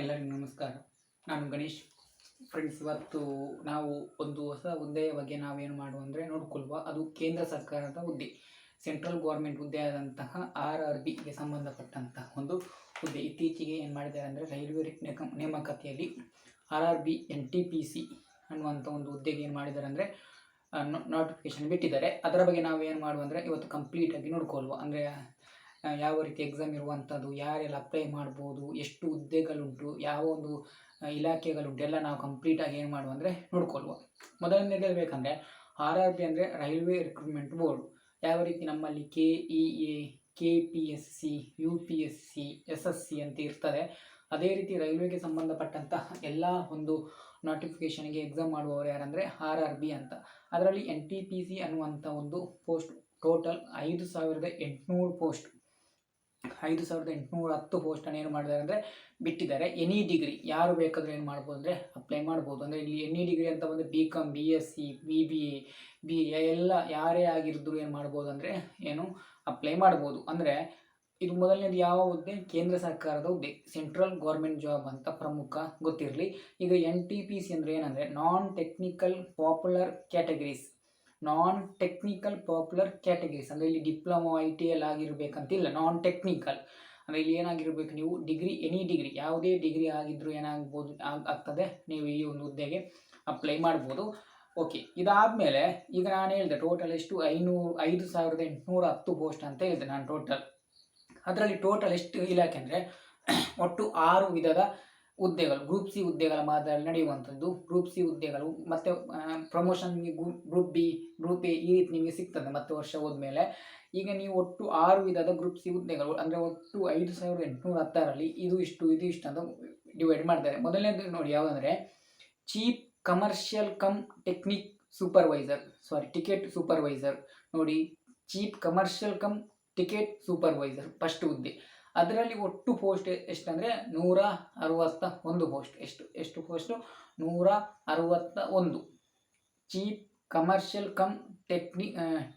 ಎಲ್ಲರಿಗೂ ನಮಸ್ಕಾರ. ನಾನು ಗಣೇಶ್. ಫ್ರೆಂಡ್ಸ್ ಇವತ್ತು ನಾವು ಒಂದು ಹೊಸ ಹುದ್ದೆಯ ಬಗ್ಗೆ ನಾವೇನು ಮಾಡುವ ಅಂದರೆ ನೋಡ್ಕೊಳ್ಳುವ ಅದು ಕೇಂದ್ರ ಸರ್ಕಾರದ ಹುದ್ದೆ. ಸೆಂಟ್ರಲ್ ಗೌರ್ಮೆಂಟ್ ಹುದ್ದೆ ಆದಂತಹ ಆರ್ ಆರ್ ಬಿಗೆ ಸಂಬಂಧಪಟ್ಟಂತಹ ಒಂದು ಹುದ್ದೆ. ಇತ್ತೀಚೆಗೆ ಏನು ಮಾಡಿದ್ದಾರೆ ಅಂದರೆ ರೈಲ್ವೆ ನೇಮ ನೇಮಕಾತಿಯಲ್ಲಿ R R B N T P C ಅನ್ನುವಂಥ ಒಂದು ಹುದ್ದೆಗೆ ಏನು ಮಾಡಿದ್ದಾರೆ ಅಂದರೆ ನೋಟಿಫಿಕೇಶನ್ ಬಿಟ್ಟಿದ್ದಾರೆ. ಅದರ ಬಗ್ಗೆ ನಾವು ಏನು ಮಾಡುವ ಅಂದರೆ ಇವತ್ತು ಕಂಪ್ಲೀಟಾಗಿ ನೋಡ್ಕೊಳ್ಳುವ ಅಂದರೆ ಯಾವ ರೀತಿ ಎಕ್ಸಾಮ್ ಇರುವಂಥದ್ದು, ಯಾರೆಲ್ಲ ಅಪ್ಲೈ ಮಾಡ್ಬೋದು, ಎಷ್ಟು ಹುದ್ದೆಗಳುಂಟು, ಯಾವ ಒಂದು ಇಲಾಖೆಗಳುಂಟು, ಎಲ್ಲ ನಾವು ಕಂಪ್ಲೀಟಾಗಿ ಏನು ಮಾಡುವ ಅಂದರೆ ನೋಡ್ಕೊಳ್ಳುವ. ಮೊದಲನೇದು ಹೇಳಬೇಕಂದ್ರೆ, ಆರ್ ಆರ್ ಬಿ ಅಂದರೆ ರೈಲ್ವೆ ರಿಕ್ರೂಟ್ಮೆಂಟ್ ಬೋರ್ಡ್ ಯಾವ ರೀತಿ ನಮ್ಮಲ್ಲಿ K E A K P S C U P S C S S C ಅಂತ ಇರ್ತದೆ. ಅದೇ ರೀತಿ ರೈಲ್ವೆಗೆ ಸಂಬಂಧಪಟ್ಟಂತಹ ಎಲ್ಲ ಒಂದು ನೋಟಿಫಿಕೇಷನ್ಗೆ ಎಕ್ಸಾಮ್ ಮಾಡುವವರು ಯಾರಂದರೆ ಆರ್ ಆರ್ ಬಿ ಅಂತ. ಅದರಲ್ಲಿ ಎನ್ ಟಿ ಪಿ ಸಿ ಅನ್ನುವಂಥ ಒಂದು ಪೋಸ್ಟ್ ಟೋಟಲ್ ಐದು ಸಾವಿರದ ಎಂಟುನೂರು ಪೋಸ್ಟ್ ಐದು ಸಾವಿರದ ಎಂಟುನೂರ ಹತ್ತು ಪೋಸ್ಟನ್ನು ಏನು ಮಾಡಿದ್ದಾರೆ ಅಂದರೆ ಬಿಟ್ಟಿದ್ದಾರೆ. ಎನಿ ಡಿಗ್ರಿ ಯಾರು ಬೇಕಾದರೂ ಏನು ಮಾಡ್ಬೋದು ಅಂದರೆ ಅಪ್ಲೈ ಮಾಡ್ಬೋದು. ಅಂದರೆ ಇಲ್ಲಿ ಎನಿ ಡಿಗ್ರಿ ಅಂತ ಬಂದರೆ B com B S C B B A B A ಎಲ್ಲ ಯಾರೇ ಆಗಿರಿದ್ರು ಏನು ಮಾಡ್ಬೋದು ಅಂದರೆ ಏನು ಅಪ್ಲೈ ಮಾಡ್ಬೋದು. ಅಂದರೆ ಇದು ಮೊದಲನೇದು ಯಾವ ಹುದ್ದೆ? ಕೇಂದ್ರ ಸರ್ಕಾರದ ಹುದ್ದೆ. ಸೆಂಟ್ರಲ್ ಗೌರ್ಮೆಂಟ್ ಜಾಬ್ ಅಂತ ಪ್ರಮುಖ ಗೊತ್ತಿರಲಿ. ಈಗ ಎನ್ ಟಿ ಪಿ ಸಿ ಅಂದರೆ ಏನಂದರೆ non technical popular categories non technical popular categories ಅಂದರೆ ಇಲ್ಲಿ ಡಿಪ್ಲೊಮೊ ಐ ಟಿ ಎಲ್ ಆಗಿರಬೇಕಂತಿಲ್ಲ ನಾನ್ ಟೆಕ್ನಿಕಲ್ ಅಂದರೆ ಇಲ್ಲಿ ಏನಾಗಿರಬೇಕು ನೀವು ಡಿಗ್ರಿ ಎನಿ ಡಿಗ್ರಿ ಯಾವುದೇ ಡಿಗ್ರಿ ಆಗಿದ್ದರೂ ಏನಾಗ್ಬೋದು, ಆಗ್- ಆಗ್ತದೆ. ನೀವು ಈ ಒಂದು ಹುದ್ದೆಗೆ ಅಪ್ಲೈ ಮಾಡ್ಬೋದು. ಓಕೆ ಇದಾದಮೇಲೆ ಈಗ ನಾನು ಹೇಳಿದೆ ಟೋಟಲ್ ಎಷ್ಟು? ಐನೂರು ಐದು ಸಾವಿರದ ಎಂಟುನೂರ ಹತ್ತು ಪೋಸ್ಟ್ ಅಂತ ಹೇಳಿದೆ ನಾನು ಟೋಟಲ್ ಅದರಲ್ಲಿ ಟೋಟಲ್ ಎಷ್ಟು ಇಲಾಖೆ ಅಂದರೆ, ಒಟ್ಟು ಆರು ವಿಧದ ಹುದ್ದೆಗಳು ಗ್ರೂಪ್ ಸಿ ಹುದ್ದೆಗಳ ಮಾದರಿಯಲ್ಲಿ ನಡೆಯುವಂಥದ್ದು. ಗ್ರೂಪ್ ಸಿ ಹುದ್ದೆಗಳು ಮತ್ತು promotion group B group A ಈ ರೀತಿ ನಿಮಗೆ ಸಿಗ್ತದೆ ಮತ್ತೆ ವರ್ಷ ಹೋದ್ಮೇಲೆ. ಈಗ ನೀವು ಒಟ್ಟು ಆರು ವಿಧದ ಗ್ರೂಪ್ ಸಿ ಹುದ್ದೆಗಳು, ಅಂದರೆ ಒಟ್ಟು ಐದು ಸಾವಿರದ ಎಂಟುನೂರ ಹತ್ತರಲ್ಲಿ ಇದು ಇಷ್ಟು ಇದು ಇಷ್ಟು ಅಂತ ಡಿವೈಡ್ ಮಾಡ್ತಾರೆ. ಮೊದಲನೇದು ನೋಡಿ ಯಾವುದಂದರೆ chief commercial cum technic supervisor sorry ticket supervisor ನೋಡಿ chief commercial cum ticket supervisor first ಹುದ್ದೆ. ಅದರಲ್ಲಿ ಒಟ್ಟು ಪೋಸ್ಟ್ ಎಷ್ಟಂದರೆ ನೂರ ಅರವತ್ತ ಒಂದು ಪೋಸ್ಟ್ ಎಷ್ಟು ಎಷ್ಟು ಪೋಸ್ಟು ನೂರ ಅರವತ್ತ ಒಂದು. ಚೀಪ್ ಕಮರ್ಷಿಯಲ್ ಕಮ್ ಟೆಕ್ನಿ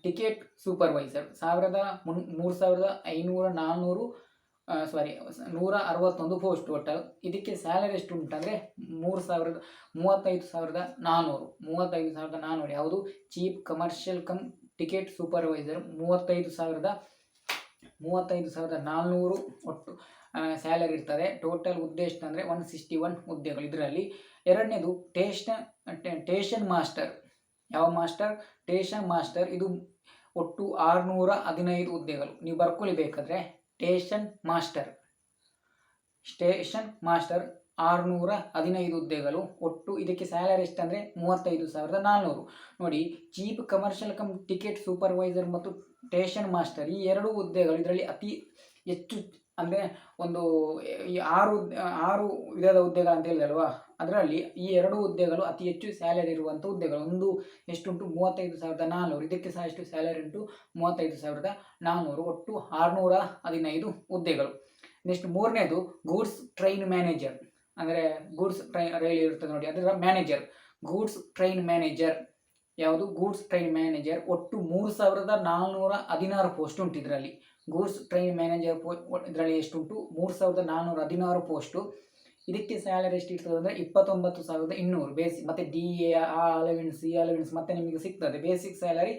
ಟಿಕೆಟ್ ಸೂಪರ್ವೈಸರ್ ಸಾವಿರದ ಮುನ್, ಮೂರು ಸಾವಿರದ ಐನೂರ ನಾನ್ನೂರು ಸಾರಿ ನೂರ ಅರವತ್ತೊಂದು ಪೋಸ್ಟ್ ಟೋಟಲ್ ಇದಕ್ಕೆ ಸ್ಯಾಲರಿ ಎಷ್ಟು ಉಂಟಂದರೆ ಮೂರು ಸಾವಿರದ, ಮೂವತ್ತೈದು ಸಾವಿರದ ನಾನ್ನೂರು ಮೂವತ್ತೈದು ಸಾವಿರದ ನಾನ್ನೂರು ಯಾವುದು? Chief commercial cum ticket supervisor ಮೂವತ್ತೈದು ಸಾವಿರದ ಮೂವತ್ತೈದು ಸಾವಿರದ ನಾಲ್ನೂರು ಒಟ್ಟು ಸ್ಯಾಲರಿ ಇರ್ತದೆ. ಟೋಟಲ್ ಹುದ್ದೆ ಎಷ್ಟಂದರೆ ಒನ್ ಸಿಕ್ಸ್ಟಿ ಒನ್ ಹುದ್ದೆಗಳು. ಇದರಲ್ಲಿ ಎರಡನೇದು ಟೇಷನ್ ಟೇಷನ್ ಮಾಸ್ಟರ್ ಯಾವ ಮಾಸ್ಟರ್ ಟೇಷನ್ ಮಾಸ್ಟರ್ ಇದು ಒಟ್ಟು ಆರುನೂರ ಹದಿನೈದು ಹುದ್ದೆಗಳು. ನೀವು ಬರ್ಕೊಳ್ಳಿ ಬೇಕಾದರೆ ಟೇಷನ್ ಮಾಸ್ಟರ್ ಸ್ಟೇಷನ್ ಮಾಸ್ಟರ್ ಆರುನೂರ ಹದಿನೈದು ಹುದ್ದೆಗಳು ಒಟ್ಟು ಇದಕ್ಕೆ ಸ್ಯಾಲರಿ ಎಷ್ಟಂದರೆ ಮೂವತ್ತೈದು ಸಾವಿರದ ನಾಲ್ನೂರು. ನೋಡಿ chief commercial cum ticket supervisor ಮತ್ತು ಸ್ಟೇಷನ್ ಮಾಸ್ಟರ್ ಈ ಎರಡು ಹುದ್ದೆಗಳು ಇದರಲ್ಲಿ ಅತಿ ಹೆಚ್ಚು ಅಂದರೆ ಒಂದು, ಈ ಆರು ಆರು ವಿಧದ ಹುದ್ದೆಗಳು ಅಂತ ಹೇಳಿದಲ್ವಾ ಅದರಲ್ಲಿ ಈ ಎರಡು ಹುದ್ದೆಗಳು ಅತಿ ಹೆಚ್ಚು ಸ್ಯಾಲರಿ ಇರುವಂಥ ಹುದ್ದೆಗಳು ಒಂದು ಎಷ್ಟುಂಟು? ಮೂವತ್ತೈದು ಸಾವಿರದ ನಾನ್ನೂರು ಇದಕ್ಕೆ ಸಹ ಎಷ್ಟು ಸ್ಯಾಲರಿ ಉಂಟು? ಮೂವತ್ತೈದು ಸಾವಿರದ ನಾನ್ನೂರು ಒಟ್ಟು ಆರುನೂರ ಹದಿನೈದು ಹುದ್ದೆಗಳು ನೆಕ್ಸ್ಟ್ ಮೂರನೇದು ಗೂಡ್ಸ್ ಟ್ರೈನ್ ಮ್ಯಾನೇಜರ್ ಅಂದರೆ ಗೂಡ್ಸ್ ಟ್ರೈನ್ ರೈಲ್ ಇರುತ್ತೆ ನೋಡಿ, ಅದರ ಮ್ಯಾನೇಜರ್ ಗೂಡ್ಸ್ ಟ್ರೈನ್ ಮ್ಯಾನೇಜರ್ ಯಾವುದು? ಗೂಡ್ಸ್ ಟ್ರೈನ್ ಮ್ಯಾನೇಜರ್ ಒಟ್ಟು ಮೂರು ಸಾವಿರದ ನಾನ್ನೂರ ಹದಿನಾರು ಪೋಸ್ಟ್ ಉಂಟು ಇದರಲ್ಲಿ. ಗೂಡ್ಸ್ ಟ್ರೈನ್ ಮ್ಯಾನೇಜರ್ ಪೋ ಇದರಲ್ಲಿ ಎಷ್ಟುಂಟು ಮೂರು ಸಾವಿರದ ನಾನ್ನೂರ ಹದಿನಾರು ಪೋಸ್ಟು ಇದಕ್ಕೆ ಸ್ಯಾಲರಿ ಎಷ್ಟು ಇರ್ತದೆ ಅಂದರೆ ಇಪ್ಪತ್ತೊಂಬತ್ತು ಸಾವಿರದ ಇನ್ನೂರು. ಬೇಸಿಕ್ ಮತ್ತು ಡಿ ಎ ಆ ಅಲೆವೆನ್ಸ್ ಸಿ ಅಲೆವೆನ್ಸ್ ಮತ್ತು ನಿಮಗೆ ಸಿಗ್ತದೆ. Basic salary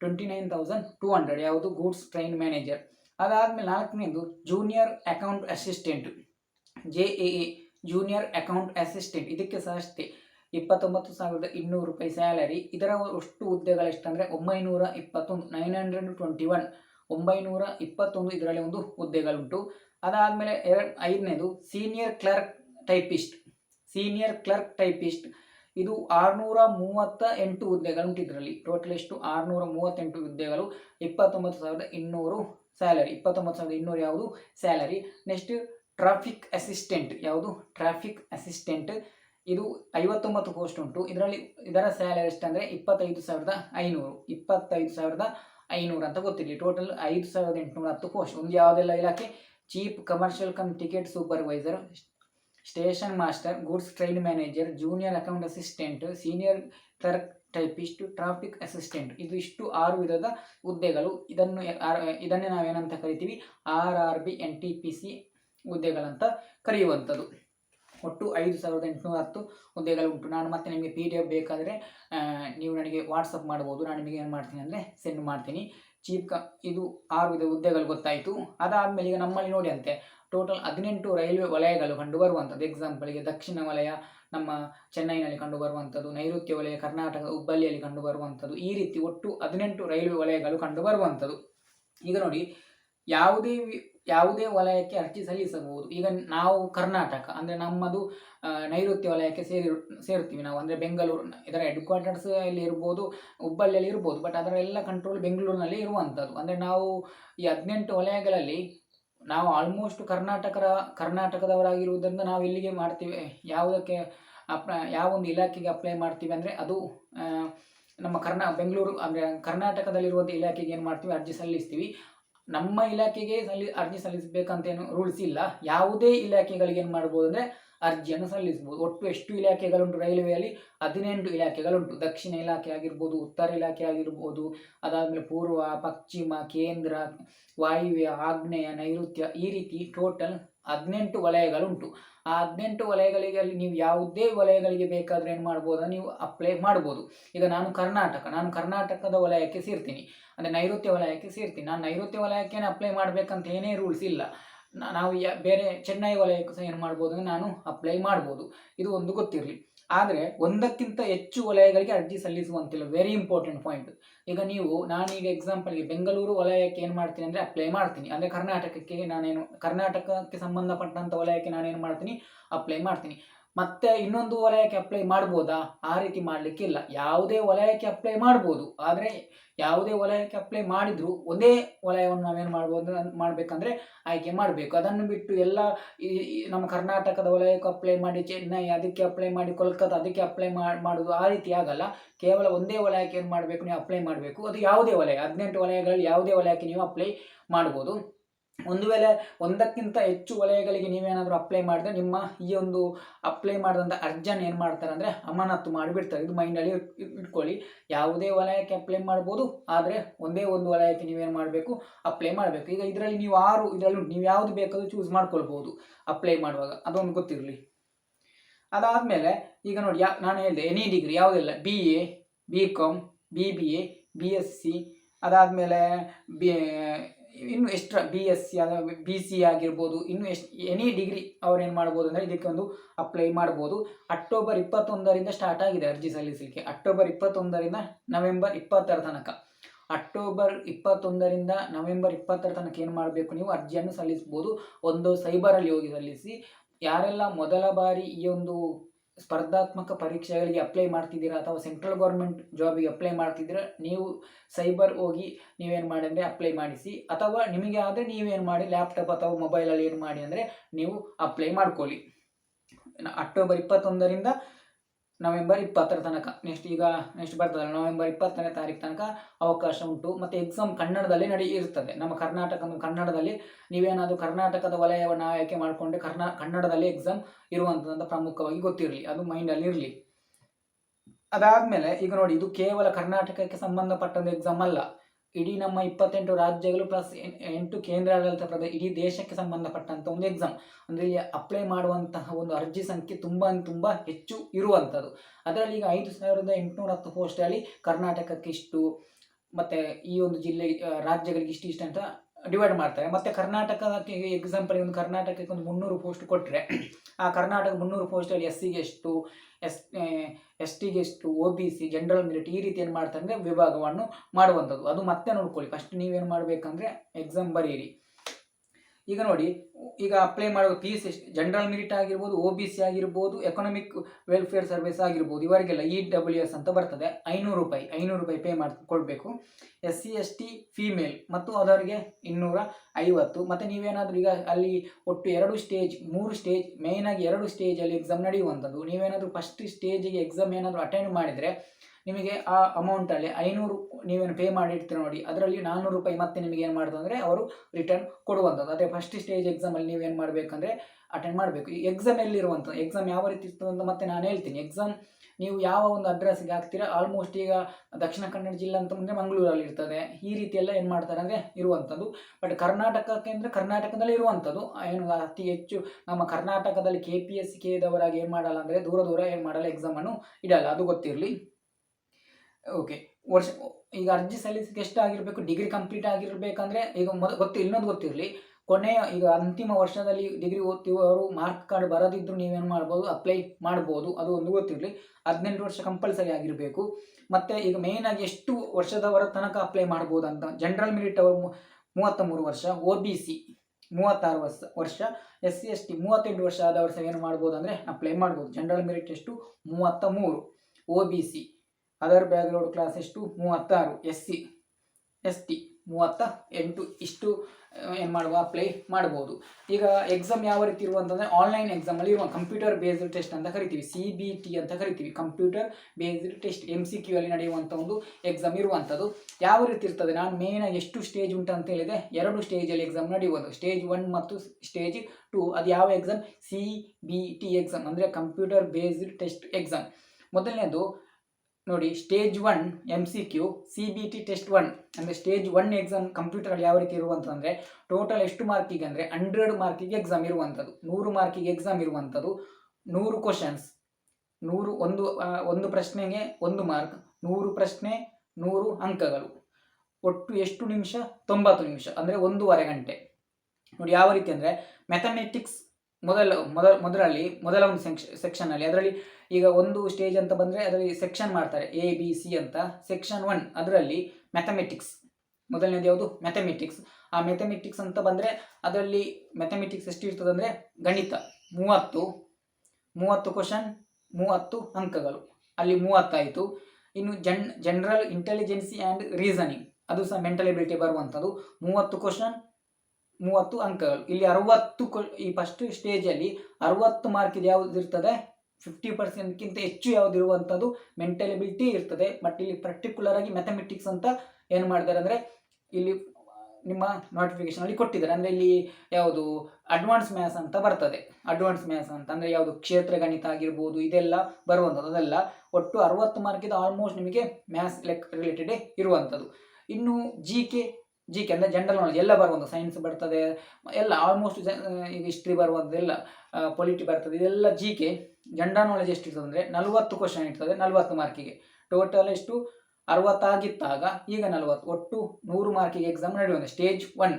twenty nine thousand two hundred ಯಾವುದು? ಗೂಡ್ಸ್ ಟ್ರೈನ್ ಮ್ಯಾನೇಜರ್ ಅದಾದಮೇಲೆ ನಾಲ್ಕನೇದು junior account assistant J A A junior account assistant ಇದಕ್ಕೆ ಸಹ ಅಷ್ಟೇ. ಇಪ್ಪತ್ತೊಂಬತ್ತು ಸಾವಿರದ ಇನ್ನೂರು ರೂಪಾಯಿ ಸ್ಯಾಲರಿ ಇದರ ಅಷ್ಟು ಹುದ್ದೆಗಳು ಎಷ್ಟಂದರೆ ಒಂಬೈನೂರ ಇಪ್ಪತ್ತೊಂದು ನೈನ್ ಹಂಡ್ರೆಡ್ ಟ್ವೆಂಟಿ ಒನ್, ಒಂಬೈನೂರ ಇಪ್ಪತ್ತೊಂದು ಇದರಲ್ಲಿ ಒಂದು ಹುದ್ದೆಗಳುಂಟು. ಅದಾದಮೇಲೆ ಎರಡು, ಐದನೇದು senior clerk typist senior clerk typist ಇದು ಆರುನೂರ ಮೂವತ್ತ ಎಂಟು ಹುದ್ದೆಗಳುಂಟು ಇದರಲ್ಲಿ. ಟೋಟಲ್ ಎಷ್ಟು? ಆರುನೂರ ಮೂವತ್ತೆಂಟು ಹುದ್ದೆಗಳು. ಇಪ್ಪತ್ತೊಂಬತ್ತು ಸಾವಿರದ ಇನ್ನೂರು ಸ್ಯಾಲರಿ ಇಪ್ಪತ್ತೊಂಬತ್ತು ಸಾವಿರದ ಇನ್ನೂರು ಯಾವುದು? ಸ್ಯಾಲರಿ ನೆಕ್ಸ್ಟ್ ಟ್ರಾಫಿಕ್ ಅಸಿಸ್ಟೆಂಟ್, ಯಾವುದು? Traffic assistant. ಇದು ಐವತ್ತೊಂಬತ್ತು ಪೋಸ್ಟ್ ಉಂಟು. ಇದರಲ್ಲಿ ಇದರ ಸ್ಯಾಲರಿ ಎಷ್ಟಂದರೆ ಇಪ್ಪತ್ತೈದು ಸಾವಿರದ ಐನೂರು. ಇಪ್ಪತ್ತೈದು ಸಾವಿರದ ಐನೂರು ಅಂತ ಗೊತ್ತಿರಲಿ. ಟೋಟಲ್ ಐದು ಸಾವಿರದ ಎಂಟುನೂರ ಹತ್ತು ಪೋಸ್ಟ್. ಒಂದು ಯಾವುದೆಲ್ಲ ಇಲಾಖೆ? Chief commercial cum, ticket supervisor, station master, goods train manager, junior account assistant, senior clerk, typist, traffic assistant. ಇದು ಇಷ್ಟು ಆರು ವಿಧದ ಹುದ್ದೆಗಳು. ಇದನ್ನು ಇದನ್ನೇ ನಾವೇನಂತ ಕರಿತೀವಿ? R R B, N T P C ಹುದ್ದೆಗಳಂತ ಕರೆಯುವಂಥದ್ದು. ಒಟ್ಟು ಐದು ಸಾವಿರದ ಎಂಟುನೂರ ಹತ್ತು ಹುದ್ದೆಗಳು ಉಂಟು ನಾನು ಮತ್ತೆ ನಿಮಗೆ ಪಿ ಡಿ ಎಫ್ ಬೇಕಾದರೆ ನೀವು ನನಗೆ ವಾಟ್ಸಪ್ ಮಾಡ್ಬೋದು. ನಾನು ನಿಮಗೆ ಏನು ಮಾಡ್ತೀನಿ ಅಂದರೆ ಸೆಂಡ್ ಮಾಡ್ತೀನಿ. ಚೀಪ್ ಕ, ಇದು ಆರು ವಿಧ ಹುದ್ದೆಗಳು ಗೊತ್ತಾಯಿತು. ಅದಾದಮೇಲೆ ಈಗ ನಮ್ಮಲ್ಲಿ ನೋಡಿ ಅಂತೆ. ಟೋಟಲ್ ಹದಿನೆಂಟು ರೈಲ್ವೆ ವಲಯಗಳು ಕಂಡು ಬರುವಂಥದ್ದು. ಎಕ್ಸಾಂಪಲ್ಗೆ ದಕ್ಷಿಣ ವಲಯ, ನಮ್ಮ ಚೆನ್ನೈನಲ್ಲಿ ಕಂಡು ಬರುವಂಥದ್ದು. ನೈಋತ್ಯ ವಲಯ, ಕರ್ನಾಟಕ, ಹುಬ್ಬಳ್ಳಿಯಲ್ಲಿ ಕಂಡು ಬರುವಂಥದ್ದು. ಈ ರೀತಿ ಒಟ್ಟು ಹದಿನೆಂಟು ರೈಲ್ವೆ ವಲಯಗಳು ಕಂಡು ಬರುವಂಥದ್ದು. ಈಗ ನೋಡಿ, ಯಾವುದೇ ಯಾವುದೇ ವಲಯಕ್ಕೆ ಅರ್ಜಿ ಸಲ್ಲಿಸಬಹುದು. ಈಗ ನಾವು ಕರ್ನಾಟಕ, ಅಂದರೆ ನಮ್ಮದು ನೈಋತ್ಯ ವಲಯಕ್ಕೆ ಸೇರಿ ಸೇರ್ತೀವಿ ನಾವು. ಅಂದರೆ ಬೆಂಗಳೂರು, ಇದರ ಹೆಡ್ ಕ್ವಾರ್ಟರ್ಸ್ ಅಲ್ಲಿ ಇರ್ಬೋದು, ಹುಬ್ಬಳ್ಳಿಯಲ್ಲಿ ಇರ್ಬೋದು ಬಟ್ ಅದರ ಎಲ್ಲ ಕಂಟ್ರೋಲ್ ಬೆಂಗಳೂರಿನಲ್ಲಿ ಇರುವಂಥದ್ದು ಅಂದರೆ ನಾವು ಈ ಹದಿನೆಂಟು ವಲಯಗಳಲ್ಲಿ ನಾವು ಆಲ್ಮೋಸ್ಟ್ ಕರ್ನಾಟಕರ, ಕರ್ನಾಟಕದವರಾಗಿರುವುದರಿಂದ ನಾವು ಇಲ್ಲಿಗೆ ಮಾಡ್ತೀವಿ. ಯಾವುದಕ್ಕೆ ಅಪ್ ಯಾವ ಒಂದು ಇಲಾಖೆಗೆ ಅಪ್ಲೈ ಮಾಡ್ತೀವಿ ಅಂದರೆ ಅದು ನಮ್ಮ ಕರ್ನಾ, ಬೆಂಗಳೂರು, ಅಂದರೆ ಕರ್ನಾಟಕದಲ್ಲಿರುವಂಥ ಇಲಾಖೆಗೆ ಏನು ಮಾಡ್ತೀವಿ? ಅರ್ಜಿ ಸಲ್ಲಿಸ್ತೀವಿ. ನಮ್ಮ ಇಲಾಖೆಗೆ ಸಲ್ಲಿ, ಅರ್ಜಿ ಸಲ್ಲಿಸಬೇಕಂತ ಏನು ರೂಲ್ಸ್ ಇಲ್ಲ. ಯಾವುದೇ ಇಲಾಖೆಗಳಿಗೆ ಏನು ಮಾಡ್ಬೋದು ಅಂದರೆ ಅರ್ಜಿಯನ್ನು ಸಲ್ಲಿಸ್ಬೋದು ಒಟ್ಟು ಎಷ್ಟು ಇಲಾಖೆಗಳುಂಟು ರೈಲ್ವೆಯಲ್ಲಿ? ಹದಿನೆಂಟು ಇಲಾಖೆಗಳುಂಟು. ದಕ್ಷಿಣ ಇಲಾಖೆ ಆಗಿರ್ಬೋದು, ಉತ್ತರ ಇಲಾಖೆ ಆಗಿರ್ಬೋದು, ಅದಾದಮೇಲೆ ಪೂರ್ವ, ಪಶ್ಚಿಮ, ಕೇಂದ್ರ, ವಾಯುವ್ಯ, ಆಗ್ನೇಯ, ನೈಋತ್ಯ ಈ ರೀತಿ ಟೋಟಲ್ ಹದಿನೆಂಟು ವಲಯಗಳುಂಟು. ಆ ಹದಿನೆಂಟು ವಲಯಗಳಿಗೆ ಅಲ್ಲಿ ನೀವು ಯಾವುದೇ ವಲಯಗಳಿಗೆ ಬೇಕಾದರೆ ಏನು ಮಾಡ್ಬೋದು? ನೀವು ಅಪ್ಲೈ ಮಾಡ್ಬೋದು. ಈಗ ನಾನು ಕರ್ನಾಟಕ, ನಾನು ಕರ್ನಾಟಕದ ವಲಯಕ್ಕೆ ಸೇರ್ತೀನಿ. ಅಂದರೆ ನೈಋತ್ಯ ವಲಯಕ್ಕೆ ಸೇರ್ತೀನಿ. ನಾನು ನೈಋತ್ಯ ವಲಯಕ್ಕೆ ಅಪ್ಲೈ ಮಾಡಬೇಕಂತ ಏನೇ ರೂಲ್ಸ್ ಇಲ್ಲ. ನಾವು ಯ- ಬೇರೆ ಚೆನ್ನೈ ವಲಯಕ್ಕೂ ಸಹ ಏನು ಮಾಡ್ಬೋದು? ಅಂದ್ರೆ ನಾನು ಅಪ್ಲೈ ಮಾಡ್ಬೋದು. ಇದು ಒಂದು ಗೊತ್ತಿರಲಿ. ಆದರೆ ಒಂದಕ್ಕಿಂತ ಹೆಚ್ಚು ವಲಯಗಳಿಗೆ ಅರ್ಜಿ ಸಲ್ಲಿಸುವಂತಿಲ್ಲ. ವೆರಿ ಇಂಪಾರ್ಟೆಂಟ್ ಪಾಯಿಂಟ್ ಈಗ ನೀವು ನಾನೀಗ ಎಕ್ಸಾಂಪಲ್ಗೆ ಬೆಂಗಳೂರು ವಲಯಕ್ಕೆ ಏನು ಮಾಡ್ತೀನಿ ಅಂದರೆ ಅಪ್ಲೈ ಮಾಡ್ತೀನಿ. ಅಂದರೆ ಕರ್ನಾಟಕಕ್ಕೆ ನಾನೇನು, ಕರ್ನಾಟಕಕ್ಕೆ ಸಂಬಂಧಪಟ್ಟಂಥ ವಲಯಕ್ಕೆ ನಾನೇನು ಮಾಡ್ತೀನಿ? ಅಪ್ಲೈ ಮಾಡ್ತೀನಿ. ಮತ್ತೆ ಇನ್ನೊಂದು ವಲಯಕ್ಕೆ ಅಪ್ಲೈ ಮಾಡ್ಬೋದಾ? ಆ ರೀತಿ ಮಾಡಲಿಕ್ಕಿಲ್ಲ ಯಾವುದೇ ವಲಯಕ್ಕೆ ಅಪ್ಲೈ ಮಾಡ್ಬೋದು. ಆದರೆ ಯಾವುದೇ ವಲಯಕ್ಕೆ ಅಪ್ಲೈ ಮಾಡಿದ್ರು ಒಂದೇ ವಲಯವನ್ನು ನಾವೇನು ಮಾಡ್ಬೋದು ಮಾಡಬೇಕಂದ್ರೆ ಆಯ್ಕೆ ಮಾಡಬೇಕು. ಅದನ್ನು ಬಿಟ್ಟು ಎಲ್ಲ ನಮ್ಮ ಕರ್ನಾಟಕದ ವಲಯಕ್ಕೆ ಅಪ್ಲೈ ಮಾಡಿ, ಚೆನ್ನೈ ಅದಕ್ಕೆ ಅಪ್ಲೈ ಮಾಡಿ ಕೋಲ್ಕತ್ತಾ ಅದಕ್ಕೆ ಅಪ್ಲೈ ಮಾಡೋದು ಆ ರೀತಿ ಆಗಲ್ಲ. ಕೇವಲ ಒಂದೇ ವಲಯಕ್ಕೆ ಏನು ಮಾಡಬೇಕು ನೀವು ಅಪ್ಲೈ ಮಾಡಬೇಕು. ಅದು ಯಾವುದೇ ವಲಯ, ಹದಿನೆಂಟು ವಲಯಗಳಲ್ಲಿ ಯಾವುದೇ ವಲಯಕ್ಕೆ ನೀವು ಅಪ್ಲೈ ಮಾಡ್ಬೋದು. ಒಂದು ವೇಳೆ ಒಂದಕ್ಕಿಂತ ಹೆಚ್ಚು ವಲಯಗಳಿಗೆ ನೀವೇನಾದರೂ ಅಪ್ಲೈ ಮಾಡಿದ್ರೆ ನಿಮ್ಮ ಈ ಒಂದು ಅಪ್ಲೈ ಮಾಡಿದಂಥ ಅರ್ಜಿಯನ್ನು ಏನು ಮಾಡ್ತಾರೆ ಅಂದರೆ ಅಮಾನತ್ತು ಮಾಡಿಬಿಡ್ತಾರೆ. ಇದು ಮೈಂಡಲ್ಲಿ ಇಟ್ಕೊಳ್ಳಿ. ಯಾವುದೇ ವಲಯಕ್ಕೆ ಅಪ್ಲೈ ಮಾಡ್ಬೋದು, ಆದರೆ ಒಂದೇ ಒಂದು ವಲಯಕ್ಕೆ ನೀವೇನು ಮಾಡಬೇಕು? ಅಪ್ಲೈ ಮಾಡಬೇಕು. ಈಗ ಇದರಲ್ಲಿ ನೀವು ಆರು, ಇದರಲ್ಲಿ ನೀವು ಯಾವುದು ಬೇಕಾದರೂ ಚೂಸ್ ಮಾಡ್ಕೊಳ್ಬೋದು ಅಪ್ಲೈ ಮಾಡುವಾಗ. ಅದೊಂದು ಗೊತ್ತಿರಲಿ. ಅದಾದಮೇಲೆ ಈಗ ನೋಡಿ, ಯಾ, ನಾನು ಹೇಳಿದೆ ಎನಿ ಡಿಗ್ರಿ ಯಾವುದಿಲ್ಲ. B A B com B B A B S C ಅದಾದಮೇಲೆ ಬಿ ಇನ್ನು extra B S C B C ಆಗಿರ್ಬೋದು, ಇನ್ನು ಎಷ್ಟು ಎನಿ ಡಿಗ್ರಿ ಅವ್ರು ಏನು ಮಾಡ್ಬೋದು ಅಂದರೆ ಇದಕ್ಕೆ ಒಂದು ಅಪ್ಲೈ ಮಾಡ್ಬೋದು. ಅಕ್ಟೋಬರ್ ಇಪ್ಪತ್ತೊಂದರಿಂದ ಸ್ಟಾರ್ಟ್ ಆಗಿದೆ ಅರ್ಜಿ ಸಲ್ಲಿಸಲಿಕ್ಕೆ. ಅಕ್ಟೋಬರ್ ಇಪ್ಪತ್ತೊಂದರಿಂದ ನವೆಂಬರ್ ಇಪ್ಪತ್ತರ ತನಕ. ಅಕ್ಟೋಬರ್ ಇಪ್ಪತ್ತೊಂದರಿಂದ ನವೆಂಬರ್ ಇಪ್ಪತ್ತರ ತನಕ ಏನು ಮಾಡಬೇಕು ನೀವು? ಅರ್ಜಿಯನ್ನು ಸಲ್ಲಿಸ್ಬೋದು. ಒಂದು ಸೈಬರಲ್ಲಿ ಹೋಗಿ ಸಲ್ಲಿಸಿ, ಯಾರೆಲ್ಲ ಮೊದಲ ಬಾರಿ ಈ ಒಂದು ಸ್ಪರ್ಧಾತ್ಮಕ ಪರೀಕ್ಷೆಗಳಿಗೆ ಅಪ್ಲೈ ಮಾಡ್ತಿದ್ದೀರಾ ಅಥವಾ ಸೆಂಟ್ರಲ್ ಗೌರ್ಮೆಂಟ್ ಜಾಬಿಗೆ ಅಪ್ಲೈ ಮಾಡ್ತಿದ್ದೀರಾ? ನೀವು ಸೈಬರ್ ಹೋಗಿ ನೀವೇನು ಮಾಡಿ ಅಂದರೆ ಅಪ್ಲೈ ಮಾಡಿಸಿ. ಅಥವಾ ನಿಮಗೆ ಆದರೆ ನೀವೇನು ಮಾಡಿ ಲ್ಯಾಪ್ಟಾಪ್ ಅಥವಾ ಮೊಬೈಲಲ್ಲಿ ಏನು ಮಾಡಿ ಅಂದರೆ ನೀವು ಅಪ್ಲೈ ಮಾಡ್ಕೊಳ್ಳಿ. ಅಕ್ಟೋಬರ್ ಇಪ್ಪತ್ತೊಂದರಿಂದ ನವೆಂಬರ್ ಇಪ್ಪತ್ತರ ತನಕ. ನೆಕ್ಸ್ಟ್ ಈಗ ನೆಕ್ಸ್ಟ್ ಬರ್ತದಲ್ಲ, ನವೆಂಬರ್ ಇಪ್ಪತ್ತನೇ ತಾರೀಕು ತನಕ ಅವಕಾಶ ಉಂಟು. ಮತ್ತು ಎಕ್ಸಾಮ್ ಕನ್ನಡದಲ್ಲಿ ನಡಿ, ಇರ್ತದೆ. ನಮ್ಮ ಕರ್ನಾಟಕ ಕನ್ನಡದಲ್ಲಿ ನೀವೇನಾದರೂ ಕರ್ನಾಟಕದ ವಲಯವನ್ನು ಆಯ್ಕೆ ಮಾಡಿಕೊಂಡು ಕರ್ನಾ, ಕನ್ನಡದಲ್ಲಿ ಎಕ್ಸಾಮ್ ಇರುವಂಥದ್ದು ಪ್ರಮುಖವಾಗಿ ಗೊತ್ತಿರಲಿ. ಅದು ಮೈಂಡಲ್ಲಿ ಇರಲಿ. ಅದಾದಮೇಲೆ ಈಗ ನೋಡಿ, ಇದು ಕೇವಲ ಕರ್ನಾಟಕಕ್ಕೆ ಸಂಬಂಧಪಟ್ಟಂಥ ಎಕ್ಸಾಮ್ ಅಲ್ಲ. ಇಡೀ ನಮ್ಮ ಇಪ್ಪತ್ತೆಂಟು ರಾಜ್ಯಗಳು ಪ್ಲಸ್ ಎಂಟು ಕೇಂದ್ರಾಡಳಿತ ಪ್ರದೇಶ, ಇಡೀ ದೇಶಕ್ಕೆ ಸಂಬಂಧಪಟ್ಟಂಥ ಒಂದು ಎಕ್ಸಾಮ್ ಅಂದರೆ ಅಪ್ಲೈ ಮಾಡುವಂತಹ ಒಂದು ಅರ್ಜಿ ಸಂಖ್ಯೆ ತುಂಬ ತುಂಬ ಹೆಚ್ಚು ಇರುವಂಥದ್ದು ಅದರಲ್ಲಿ ಈಗ ಐದು ಸಾವಿರದ ಎಂಟುನೂರ ಹತ್ತು ಪೋಸ್ಟಲ್ಲಿ ಕರ್ನಾಟಕಕ್ಕೆ ಇಷ್ಟು, ಮತ್ತು ಈ ಒಂದು ಜಿಲ್ಲೆ ರಾಜ್ಯಗಳಿಗೆ ಇಷ್ಟು ಇಷ್ಟು ಅಂತ ಡಿವೈಡ್ ಮಾಡ್ತಾರೆ. ಮತ್ತು ಕರ್ನಾಟಕಕ್ಕೆ ಎಕ್ಸಾಂಪಲ್ ಒಂದು ಕರ್ನಾಟಕಕ್ಕೆ ಒಂದು ಮುನ್ನೂರು ಪೋಸ್ಟ್ ಕೊಟ್ಟರೆ ಆ ಕರ್ನಾಟಕ ಮುನ್ನೂರು ಪೋಸ್ಟಲ್ಲಿ ಎಸ್ ಸಿಗೆ ಎಷ್ಟು ಎಸ್ ಎಸ್ ಟಿಗೆ ಎಷ್ಟು O B C general merit ಈ ರೀತಿ ಏನು ಮಾಡ್ತಾರೆ ಅಂದರೆ ವಿಭಾಗವನ್ನು ಮಾಡುವಂಥದ್ದು. ಅದು ಮತ್ತೆ ನೋಡ್ಕೊಳ್ಳಿ. ಫಸ್ಟ್ ನೀವೇನು ಮಾಡಬೇಕಂದ್ರೆ ಎಕ್ಸಾಮ್ ಬರೀರಿ ಈಗ ನೋಡಿ, ಈಗ ಅಪ್ಲೈ ಮಾಡೋ ಪಿ ಸಿ ಜನರಲ್ ಮಿರಿಟ್ ಆಗಿರ್ಬೋದು ಒ ಬಿ ಸಿ ಆಗಿರ್ಬೋದು ಎಕನಾಮಿಕ್ ವೆಲ್ಫೇರ್ ಸರ್ವಿಸ್ ಆಗಿರ್ಬೋದು, ಇವರಿಗೆಲ್ಲ ಇ ಡಬ್ಲ್ಯೂ ಎಸ್ ಅಂತ ಬರ್ತದೆ. ಐನೂರು ರೂಪಾಯಿ ಐನೂರು ರೂಪಾಯಿ ಪೇ ಮಾಡಿ, ಕೊಡಬೇಕು. S C S T female ಮತ್ತು ಅದವರಿಗೆ ಇನ್ನೂರ ಐವತ್ತು. ಮತ್ತು ನೀವೇನಾದರೂ ಈಗ ಅಲ್ಲಿ ಒಟ್ಟು ಎರಡು ಸ್ಟೇಜ್ ಮೂರು ಸ್ಟೇಜ್ ಮೇಯ್ನಾಗಿ ಎರಡು ಸ್ಟೇಜಲ್ಲಿ ಎಕ್ಸಾಮ್ ನಡೆಯುವಂಥದ್ದು, ನೀವೇನಾದರೂ ಫಸ್ಟ್ ಸ್ಟೇಜಿಗೆ ಎಕ್ಸಾಮ್ ಏನಾದರೂ ಅಟೆಂಡ್ ಮಾಡಿದರೆ ನಿಮಗೆ ಆ ಅಮೌಂಟಲ್ಲಿ ಐನೂರು ನೀವೇನು ಪೇ ಮಾಡಿ ಮಾಡಿರ್ತೀರ ನೋಡಿ, ಅದರಲ್ಲಿ ನಾನ್ನೂರು ರೂಪಾಯಿ ಮತ್ತೆ ನಿಮಗೆ ಏನು ಮಾಡೋದು ಅಂದರೆ ಅವರು ರಿಟರ್ನ್ ಕೊಡುವಂಥದ್ದು ಅದೇ ಫಸ್ಟ್ ಸ್ಟೇಜ್ ಎಕ್ಸಾಮಲ್ಲಿ ನೀವೇನು ಮಾಡಬೇಕಂದ್ರೆ ಅಟೆಂಡ್ ಮಾಡಬೇಕು. ಈ ಎಕ್ಸಾಮ್ ಎಲ್ಲಿರುವಂಥದ್ದು ಎಕ್ಸಾಮ್ ಯಾವ ರೀತಿ ಇರ್ತದೆ ಅಂತ ಮತ್ತೆ ನಾನು ಹೇಳ್ತೀನಿ. ಎಕ್ಸಾಮ್ ನೀವು ಯಾವ ಒಂದು ಅಡ್ರೆಸ್ಗೆ ಹಾಕ್ತೀರಾ ಆಲ್ಮೋಸ್ಟ್ ಈಗ ದಕ್ಷಿಣ ಕನ್ನಡ ಜಿಲ್ಲೆ ಅಂತ ಮುಂದೆ ಮಂಗಳೂರಲ್ಲಿ ಇರ್ತದೆ. ಈ ರೀತಿ ಎಲ್ಲ ಏನು ಮಾಡ್ತಾರೆ ಅಂದರೆ ಇರುವಂಥದ್ದು ಬಟ್ ಕರ್ನಾಟಕಕ್ಕೆ ಅಂದರೆ ಕರ್ನಾಟಕದಲ್ಲಿ ಇರುವಂಥದ್ದು ಏನು ಅತಿ ಹೆಚ್ಚು ನಮ್ಮ ಕರ್ನಾಟಕದಲ್ಲಿ ಕೆ ಪಿ ಎಸ್ ಕೆದವರಾಗಿ ಏನು ಮಾಡಲ್ಲ ಅಂದರೆ ದೂರ ದೂರ ಏನು ಮಾಡಲ್ಲ ಎಕ್ಸಾಮನ್ನು ಇಡಲ್ಲ. ಅದು ಗೊತ್ತಿರಲಿ. ಓಕೆ ವರ್ಷ, ಈಗ ಅರ್ಜಿ ಸಲ್ಲಿಸಕ್ಕೆ ಎಷ್ಟು ಆಗಿರಬೇಕು ಡಿಗ್ರಿ ಕಂಪ್ಲೀಟ್ ಆಗಿರಬೇಕಂದ್ರೆ, ಈಗ ಮೊದ ಗೊತ್ತು, ಇನ್ನೊಂದು ಗೊತ್ತಿರಲಿ. ಕೊನೆಯ, ಈಗ ಅಂತಿಮ ವರ್ಷದಲ್ಲಿ ಡಿಗ್ರಿ ಓದ್ತಿರುವವರು ಮಾರ್ಕ್ ಕಾರ್ಡ್ ಬರದಿದ್ದರೂ ನೀವೇನು ಮಾಡ್ಬೋದು? ಅಪ್ಲೈ ಮಾಡ್ಬೋದು. ಅದು ಒಂದು ಗೊತ್ತಿರಲಿ. ಹದಿನೆಂಟು ವರ್ಷ ಕಂಪಲ್ಸರಿ ಆಗಿರಬೇಕು. ಮತ್ತು ಈಗ ಮೇಯ್ನಾಗಿ ಎಷ್ಟು ವರ್ಷದವರ ತನಕ ಅಪ್ಲೈ ಮಾಡ್ಬೋದು ಅಂತ ಜನರಲ್ ಮೆರಿಟ್ ಅವರು ಮೂವತ್ತ ಮೂರು ವರ್ಷ ಒ ಬಿ ಸಿ ಮೂವತ್ತಾರು ವರ್ಷ ವರ್ಷ ಎಸ್ ಸಿ ಎಸ್ ಟಿ ಮೂವತ್ತೆಂಟು ವರ್ಷ ಆದವರು ಸಹ ಏನು ಮಾಡ್ಬೋದು ಅಂದರೆ ಅಪ್ಲೈ ಮಾಡ್ಬೋದು. ಜನರಲ್ ಮೆರಿಟ್ ಎಷ್ಟು? ಮೂವತ್ತ ಮೂರು O B C other background class ಎಷ್ಟು ಮೂವತ್ತಾರು ಎಸ್ ಸಿ ಎಸ್ ಟಿ ಮೂವತ್ತ ಎಂಟು, ಇಷ್ಟು ಏನು ಮಾಡುವ ಅಪ್ಲೈ ಮಾಡ್ಬೋದು. ಈಗ ಎಕ್ಸಾಮ್ ಯಾವ ರೀತಿ ಇರುವಂತಂದರೆ ಆನ್ಲೈನ್ ಎಕ್ಸಾಮಲ್ಲಿ ಇರುವ ಕಂಪ್ಯೂಟರ್ ಬೇಸ್ಡ್ ಟೆಸ್ಟ್ ಅಂತ ಕರಿತೀವಿ. ಸಿ ಬಿ ಟಿ ಅಂತ ಕರಿತೀವಿ. Computer based test M C Q ಅಲ್ಲಿ ನಡೆಯುವಂಥ ಒಂದು ಎಕ್ಸಾಮ್ ಇರುವಂಥದ್ದು ಯಾವ ರೀತಿ ಇರ್ತದೆ? ನಾನು ಮೇನ್ ಎಷ್ಟು ಸ್ಟೇಜ್ ಉಂಟು ಅಂತ ಹೇಳಿದೆ ಎರಡು ಸ್ಟೇಜಲ್ಲಿ ಎಕ್ಸಾಮ್ ನಡೆಯುವುದು. ಸ್ಟೇಜ್ ಒನ್ ಮತ್ತು ಸ್ಟೇಜ್ ಟು ಅದು ಯಾವ exam C B T exam ಅಂದರೆ ಕಂಪ್ಯೂಟರ್ ಬೇಸ್ಡ್ ಟೆಸ್ಟ್ ಎಕ್ಸಾಮ್ ಮೊದಲನೇದು ನೋಡಿ stage one M C Q C B T test one ಅಂದರೆ ಸ್ಟೇಜ್ ಒನ್ ಎಕ್ಸಾಮ್ ಕಂಪ್ಯೂಟರಲ್ಲಿ ಯಾವ ರೀತಿ ಇರುವಂತಂದರೆ ಟೋಟಲ್ ಎಷ್ಟು ಮಾರ್ಕಿಗೆ ಅಂದರೆ ಹಂಡ್ರೆಡ್ ಮಾರ್ಕಿಗೆ ಎಕ್ಸಾಮ್ ಇರುವಂಥದ್ದು ನೂರು ಮಾರ್ಕಿಗೆ ಎಕ್ಸಾಮ್ ಇರುವಂಥದ್ದು ನೂರು ಕ್ವಶನ್ಸ್ ನೂರು, ಒಂದು ಒಂದು ಪ್ರಶ್ನೆಗೆ ಒಂದು ಮಾರ್ಕ್ ನೂರು ಪ್ರಶ್ನೆ, ನೂರು ಅಂಕಗಳು. ಒಟ್ಟು ಎಷ್ಟು ನಿಮಿಷ? ತೊಂಬತ್ತು ನಿಮಿಷ. ಅಂದರೆ ಒಂದೂವರೆ ಗಂಟೆ. ನೋಡಿ, ಯಾವ ರೀತಿ ಅಂದರೆ ಮ್ಯಾಥಮೆಟಿಕ್ಸ್ ಮೊದಲ ಮೊದಲ ಮೊದಲಲ್ಲಿ, ಮೊದಲ ಒಂದು ಸೆಕ್ಷ, ಸೆಕ್ಷನಲ್ಲಿ, ಅದರಲ್ಲಿ ಈಗ ಒಂದು ಸ್ಟೇಜ್ ಅಂತ ಬಂದರೆ ಅದರಲ್ಲಿ ಸೆಕ್ಷನ್ ಮಾಡ್ತಾರೆ ಎ ಬಿ ಸಿ ಅಂತ. ಸೆಕ್ಷನ್ ಒನ್ ಅದರಲ್ಲಿ ಮ್ಯಾಥಮೆಟಿಕ್ಸ್ ಮೊದಲನೇದು ಯಾವುದು? ಮ್ಯಾಥಮೆಟಿಕ್ಸ್ ಆ ಮ್ಯಾಥಮೆಟಿಕ್ಸ್ ಅಂತ ಬಂದರೆ ಅದರಲ್ಲಿ ಮ್ಯಾಥಮೆಟಿಕ್ಸ್ ಎಷ್ಟು ಇರ್ತದೆ ಅಂದರೆ ಗಣಿತ. ಮೂವತ್ತು ಮೂವತ್ತು ಕ್ವಶನ್ ಮೂವತ್ತು ಅಂಕಗಳು. ಅಲ್ಲಿ ಮೂವತ್ತಾಯಿತು. ಇನ್ನು ಜನ್ ಜನರಲ್ ಇಂಟೆಲಿಜೆನ್ಸಿ ಆ್ಯಂಡ್ ರೀಸನಿಂಗ್ ಅದು ಸಹ ಮೆಂಟಲ್ ಎಬಿಲಿಟಿ ಬರುವಂಥದ್ದು. ಮೂವತ್ತು ಕ್ವಶನ್ ಮೂವತ್ತು ಅಂಕಗಳು. ಇಲ್ಲಿ ಅರವತ್ತು ಈ ಫಸ್ಟ್ ಸ್ಟೇಜಲ್ಲಿ ಅರವತ್ತು ಮಾರ್ಕ್ ಯಾವುದು ಇರ್ತದೆ? ಫಿಫ್ಟಿ ಪರ್ಸೆಂಟ್ಗಿಂತ ಹೆಚ್ಚು ಯಾವ್ದು ಇರುವಂಥದ್ದು ಮೆಂಟಲಿಬಿಲಿಟಿ ಇರ್ತದೆ. ಬಟ್ ಇಲ್ಲಿ ಪರ್ಟಿಕ್ಯುಲರ್ ಆಗಿ ಮ್ಯಾಥಮೆಟಿಕ್ಸ್ ಅಂತ ಏನು ಮಾಡಿದ್ದಾರೆ ಅಂದರೆ ಇಲ್ಲಿ ನಿಮ್ಮ ನೋಟಿಫಿಕೇಶನಲ್ಲಿ ಕೊಟ್ಟಿದ್ದಾರೆ. ಅಂದರೆ ಇಲ್ಲಿ ಯಾವುದು ಅಡ್ವಾನ್ಸ್ ಮ್ಯಾಥ್ಸ್ ಅಂತ ಬರ್ತದೆ. ಅಡ್ವಾನ್ಸ್ ಮ್ಯಾಥ್ಸ್ ಅಂತ. ಅಂದರೆ ಯಾವುದು ಕ್ಷೇತ್ರ ಗಣಿತ ಆಗಿರ್ಬೋದು, ಇದೆಲ್ಲ ಬರುವಂಥದ್ದು ಅದೆಲ್ಲ ಒಟ್ಟು ಅರವತ್ತು ಮಾರ್ಕಿದ ಆಲ್ಮೋಸ್ಟ್ ನಿಮಗೆ ಮ್ಯಾಥ್ಸ್ ಲೆಕ್ ರಿಲೇಟೆಡ್ ಇರುವಂಥದ್ದು ಇನ್ನು ಜಿ ಕೆ ಜಿ ಕೆ ಅಂದರೆ ಜನರಲ್ ನಾಲೆಜ್ ಎಲ್ಲ ಬರುವಂಥ ಸೈನ್ಸ್ ಬರ್ತದೆ, ಎಲ್ಲ ಆಲ್ಮೋಸ್ಟ್ ಈಗ ಹಿಸ್ಟ್ರಿ ಬರುವಂಥದ್ದೆಲ್ಲ ಪೊಲಿಟಿ ಬರ್ತದೆ, ಇದೆಲ್ಲ ಜಿ ಕೆ ಜನರಲ್ ನಾಲೆಜ್ ಎಷ್ಟು ಇರ್ತದೆ ಅಂದರೆ ನಲವತ್ತು ಕ್ವಶನ್ ಇರ್ತದೆ, ನಲವತ್ತು ಮಾರ್ಕಿಗೆ ಟೋಟಲ್ ಎಷ್ಟು? ಅರವತ್ತಾಗಿತ್ತಾಗ ಈಗ ನಲವತ್ತು, ಒಟ್ಟು ನೂರು ಮಾರ್ಕಿಗೆ ಎಕ್ಸಾಮ್ ನಡೆಯುವಂಥ ಸ್ಟೇಜ್ ಒನ್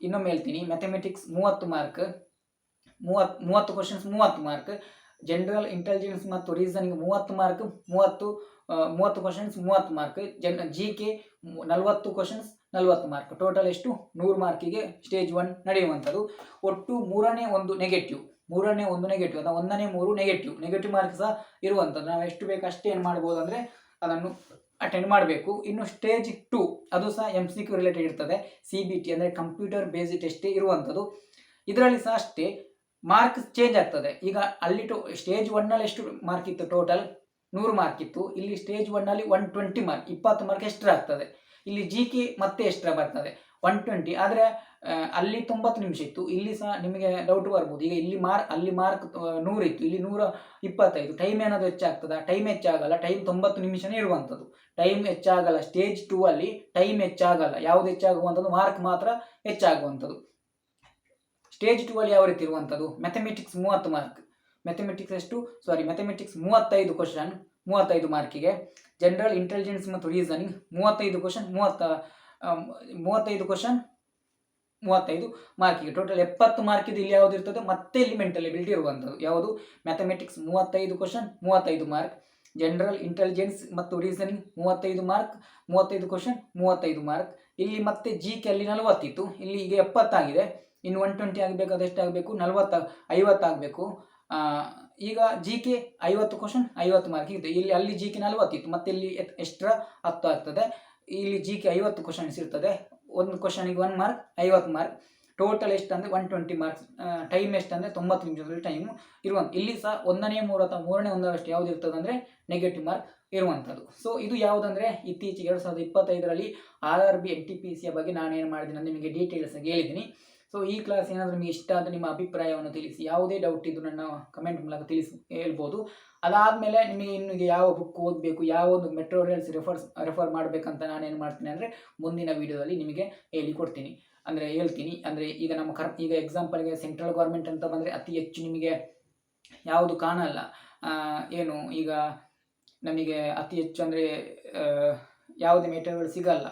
ಇನ್ನೊಮ್ಮೆ ಹೇಳ್ತೀನಿ ಮ್ಯಾಥಮೆಟಿಕ್ಸ್ ಮೂವತ್ತು ಮಾರ್ಕ್ ಮೂವತ್ತು ಮೂವತ್ತು ಕ್ವಶನ್ಸ್ ಮೂವತ್ತು ಮಾರ್ಕ್ ಜನರಲ್ ಇಂಟೆಲಿಜೆನ್ಸ್ ಮತ್ತು ರೀಸನಿಂಗ್ ಮೂವತ್ತು ಮಾರ್ಕ್ ಮೂವತ್ತು ಮೂವತ್ತು ಕ್ವಶನ್ಸ್ ಮೂವತ್ತು ಮಾರ್ಕ್ ಜನ್ ಜಿ ಕೆ ನಲವತ್ತು ಕ್ವಶನ್ಸ್ ನಲವತ್ತು ಮಾರ್ಕ್. ಟೋಟಲ್ ಎಷ್ಟು? ನೂರು ಮಾರ್ಕಿಗೆ ಸ್ಟೇಜ್ ಒನ್ ನಡೆಯುವಂಥದ್ದು. ಒಟ್ಟು ಮೂರನೇ ಒಂದು ನೆಗೆಟಿವ್ ಮೂರನೇ ಒಂದು ನೆಗೆಟಿವ್ ಅಥವಾ ಒಂದನೇ ಮೂರು ನೆಗೆಟಿವ್ ನೆಗೆಟಿವ್ ಮಾರ್ಕ್ ಸಹ ಇರುವಂಥದ್ದು. ನಾವು ಎಷ್ಟು ಬೇಕು ಅಷ್ಟೇ ಏನು ಮಾಡ್ಬೋದು ಅಂದರೆ ಅದನ್ನು ಅಟೆಂಡ್ ಮಾಡಬೇಕು. ಇನ್ನು ಸ್ಟೇಜ್ ಟು ಅದು ಸಹ ಎಂ ಸಿ ಕ್ಯೂ ರಿಲೇಟೆಡ್ ಇರ್ತದೆ. ಸಿ ಬಿ ಟಿ ಅಂದರೆ ಕಂಪ್ಯೂಟರ್ ಬೇಸ್ಡ್ ಟೆಸ್ಟೇ ಇರುವಂಥದ್ದು. ಇದರಲ್ಲಿ ಸಹ ಅಷ್ಟೇ ಮಾರ್ಕ್ ಚೇಂಜ್ ಆಗ್ತದೆ. ಈಗ ಅಲ್ಲಿ ಟು ಸ್ಟೇಜ್ ಒನ್ನಲ್ಲಿ ಎಷ್ಟು ಮಾರ್ಕ್ ಇತ್ತು? ಟೋಟಲ್ ನೂರು ಮಾರ್ಕ್ ಇತ್ತು. ಇಲ್ಲಿ ಸ್ಟೇಜ್ ಒನ್ನಲ್ಲಿ ಒನ್ ಟ್ವೆಂಟಿ ಮಾರ್ಕ್ ಇಪ್ಪತ್ತು ಮಾರ್ಕ್ ಎಕ್ಸ್ಟ್ರಾ ಆಗ್ತದೆ. ಇಲ್ಲಿ ಜಿ ಕೆ ಮತ್ತೆ ಎಕ್ಸ್ಟ್ರಾ ಬರ್ತದೆ. ಒನ್ ಟ್ವೆಂಟಿ ಆದರೆ ಅಲ್ಲಿ ತೊಂಬತ್ತು ನಿಮಿಷ ಇತ್ತು. ಇಲ್ಲಿ ಸಹ ನಿಮಗೆ ಡೌಟ್ ಬರ್ಬೋದು. ಈಗ ಇಲ್ಲಿ ಮಾರ್ಕ್ ಅಲ್ಲಿ ಮಾರ್ಕ್ ನೂರಿತ್ತು ಇಲ್ಲಿ ನೂರ ಇಪ್ಪತ್ತೈದು. ಟೈಮ್ ಏನಾದರೂ ಹೆಚ್ಚಾಗ್ತದ? ಟೈಮ್ ಹೆಚ್ಚಾಗಲ್ಲ. ಟೈಮ್ ತೊಂಬತ್ತು ನಿಮಿಷನೇ ಇರುವಂಥದ್ದು. ಟೈಮ್ ಹೆಚ್ಚಾಗಲ್ಲ. ಸ್ಟೇಜ್ ಟೂ ಅಲ್ಲಿ ಟೈಮ್ ಹೆಚ್ಚಾಗಲ್ಲ. ಯಾವುದು ಹೆಚ್ಚಾಗುವಂಥದ್ದು? ಮಾರ್ಕ್ ಮಾತ್ರ ಹೆಚ್ಚಾಗುವಂಥದ್ದು. ಸ್ಟೇಜ್ ಟೂ ಅಲ್ಲಿ ಯಾವ ರೀತಿ ಇರುವಂಥದ್ದು? ಮ್ಯಾಥಮೆಟಿಕ್ಸ್ ಮೂವತ್ತು ಮಾರ್ಕ್ ಮ್ಯಾಥಮೆಟಿಕ್ಸ್ ಎಷ್ಟು? ಸಾರಿ ಮ್ಯಾಥಮೆಟಿಕ್ಸ್ ಮೂವತ್ತೈದು ಕ್ವಶನ್ ಮೂವತ್ತೈದು ಮಾರ್ಕಿಗೆ. ಜನರಲ್ ಇಂಟೆಲಿಜೆನ್ಸ್ ಮತ್ತು ರೀಸನಿಂಗ್ ಮೂವತ್ತೈದು ಕ್ವಶನ್ ಮೂವತ್ತ ಮೂವತ್ತೈದು ಕ್ವಶನ್ ಮೂವತ್ತೈದು ಮಾರ್ಕಿಗೆ. ಟೋಟಲ್ ಎಪ್ಪತ್ತು ಮಾರ್ಕಿದು ಇಲ್ಲಿ ಯಾವುದು ಇರ್ತದೆ? ಮತ್ತೆ ಇಲ್ಲಿ ಮೆಂಟಲ್ ಎಬಿಲಿಟಿ ಇರುವಂಥದ್ದು. ಯಾವುದು? ಮ್ಯಾಥಮೆಟಿಕ್ಸ್ ಮೂವತ್ತೈದು ಕ್ವಶನ್ ಮೂವತ್ತೈದು ಮಾರ್ಕ್. ಜನರಲ್ ಇಂಟೆಲಿಜೆನ್ಸ್ ಮತ್ತು ರೀಸನಿಂಗ್ ಮೂವತ್ತೈದು ಮಾರ್ಕ್, ಮೂವತ್ತೈದು ಕ್ವಶನ್ ಮೂವತ್ತೈದು ಮಾರ್ಕ್. ಇಲ್ಲಿ ಮತ್ತೆ ಜಿ ಕೆ ಅಲ್ಲಿ ನಲವತ್ತಿತ್ತು. ಇಲ್ಲಿ ಈಗ ಎಪ್ಪತ್ತಾಗಿದೆ. ಇನ್ನು ಒನ್ ಟ್ವೆಂಟಿ ಆಗಬೇಕಾದ್ರೆ ಎಷ್ಟಾಗಬೇಕು? ನಲವತ್ತ, ಐವತ್ತಾಗಬೇಕು. ಈಗ ಜಿ ಕೆ ಐವತ್ತು ಕ್ವಶನ್ ಐವತ್ತು ಮಾರ್ಕ್ ಇತ್ತು. ಇಲ್ಲಿ, ಅಲ್ಲಿ ಜಿ ಕೆ ನಲವತ್ತಿತ್ತು ಮತ್ತೆ ಇಲ್ಲಿ ಎಕ್ಸ್ಟ್ರಾ ಹತ್ತು ಆಗ್ತದೆ. ಇಲ್ಲಿ ಜಿ ಕೆ ಐವತ್ತು ಕ್ವಶನ್ಸ್ ಇರ್ತದೆ. ಒಂದು ಕ್ವಶನಿಗೆ ಒನ್ ಮಾರ್ಕ್ ಐವತ್ತು ಮಾರ್ಕ್ ಟೋಟಲ್ ಎಷ್ಟು ಅಂದರೆ ಒನ್ ಟ್ವೆಂಟಿ ಮಾರ್ಕ್ಸ್ ಟೈಮ್ ಎಷ್ಟು ಅಂದರೆ ತೊಂಬತ್ತು ನಿಮಿಷದಲ್ಲಿ ಟೈಮು ಇರುವಂಥ ಇಲ್ಲಿ ಸಹ ಒಂದನೇ ಮೂರು ಅಥವಾ ಮೂರನೇ, ಒಂದರಷ್ಟು ಯಾವುದು ಇರ್ತದೆ ಅಂದರೆ ನೆಗೆಟಿವ್ ಮಾರ್ಕ್ ಇರುವಂಥದ್ದು. ಸೊ ಇದು ಯಾವುದಂದರೆ ಇತ್ತೀಚೆಗೆ ಎರಡು ಸಾವಿರದ ಇಪ್ಪತ್ತೈದರಲ್ಲಿ R R B N T P ಸಿಯ ಬಗ್ಗೆ ನಾನು ಏನು ಮಾಡಿದ್ದೀನಿ ನಿಮಗೆ ಡೀಟೇಲ್ಸ್ ಆಗಿ ಹೇಳಿದ್ದೀನಿ. ಸೊ ಈ ಕ್ಲಾಸ್ ಏನಾದರೂ ನಿಮಗೆ ಇಷ್ಟ ಆದರೆ ನಿಮ್ಮ ಅಭಿಪ್ರಾಯವನ್ನು ತಿಳಿಸಿ. ಯಾವುದೇ ಡೌಟ್ ಇದ್ದು ನನ್ನ ಕಮೆಂಟ್ ಮೂಲಕ ತಿಳಿಸಿ, ಹೇಳ್ಬೋದು. ಅದಾದಮೇಲೆ ನಿಮಗೆ ಇನ್ನು ಯಾವ ಬುಕ್ ಓದಬೇಕು ಯಾವೊಂದು ಮೆಟೀರಿಯಲ್ಸ್ ರೆಫರ್ಸ್ ರೆಫರ್ ಮಾಡಬೇಕಂತ ನಾನೇನು ಮಾಡ್ತೀನಿ ಅಂದರೆ ಮುಂದಿನ ವೀಡಿಯೋದಲ್ಲಿ ನಿಮಗೆ ಹೇಳಿಕೊಡ್ತೀನಿ. ಅಂದರೆ ಹೇಳ್ತೀನಿ. ಅಂದರೆ ಈಗ ನಮ್ಮ ಕರ್, ಈಗ ಎಕ್ಸಾಂಪಲ್ಗೆ ಸೆಂಟ್ರಲ್ ಗೌರ್ಮೆಂಟ್ ಅಂತ ಬಂದರೆ ಅತಿ ಹೆಚ್ಚು ನಿಮಗೆ ಯಾವುದು ಕಾಣಲ್ಲ. ಏನು, ಈಗ ನಮಗೆ ಅತಿ ಹೆಚ್ಚು ಅಂದರೆ ಯಾವುದೇ ಮೆಟೀರಿಯಲ್ಗಳು ಸಿಗಲ್ಲ.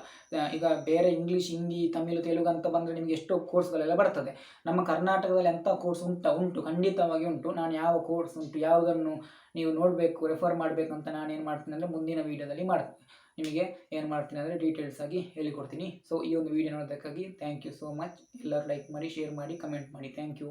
ಈಗ ಬೇರೆ ಇಂಗ್ಲೀಷ್ ಹಿಂದಿ, ತಮಿಳು, ತೆಲುಗು ಅಂತ ಬಂದರೆ ನಿಮಗೆ ಎಷ್ಟೋ ಕೋರ್ಸ್ಗಳೆಲ್ಲ ಬರ್ತದೆ. ನಮ್ಮ ಕರ್ನಾಟಕದಲ್ಲಿ ಎಂಥ ಕೋರ್ಸ್ ಉಂಟಾ, ಉಂಟು, ಖಂಡಿತವಾಗಿ ಉಂಟು. ನಾನು ಯಾವ ಕೋರ್ಸ್ ಉಂಟು, ಯಾವುದನ್ನು ನೀವು ನೋಡಬೇಕು ರೆಫರ್ ಮಾಡಬೇಕು ಅಂತ ನಾನು ಏನು ಮಾಡ್ತೀನಿ ಅಂದರೆ ಮುಂದಿನ ವೀಡಿಯೋದಲ್ಲಿ ಮಾಡ್ತೀನಿ. ನಿಮಗೆ ಏನು ಮಾಡ್ತೀನಿ ಅಂದರೆ ಡೀಟೇಲ್ಸ್ ಆಗಿ ಹೇಳಿಕೊಡ್ತೀನಿ. ಸೊ ಈ ಒಂದು ವೀಡಿಯೋ ನೋಡೋದಕ್ಕಾಗಿ ಥ್ಯಾಂಕ್ ಯು ಸೋ ಮಚ್ ಎಲ್ಲರೂ ಲೈಕ್ ಮಾಡಿ ಶೇರ್ ಮಾಡಿ ಕಮೆಂಟ್ ಮಾಡಿ. Thank you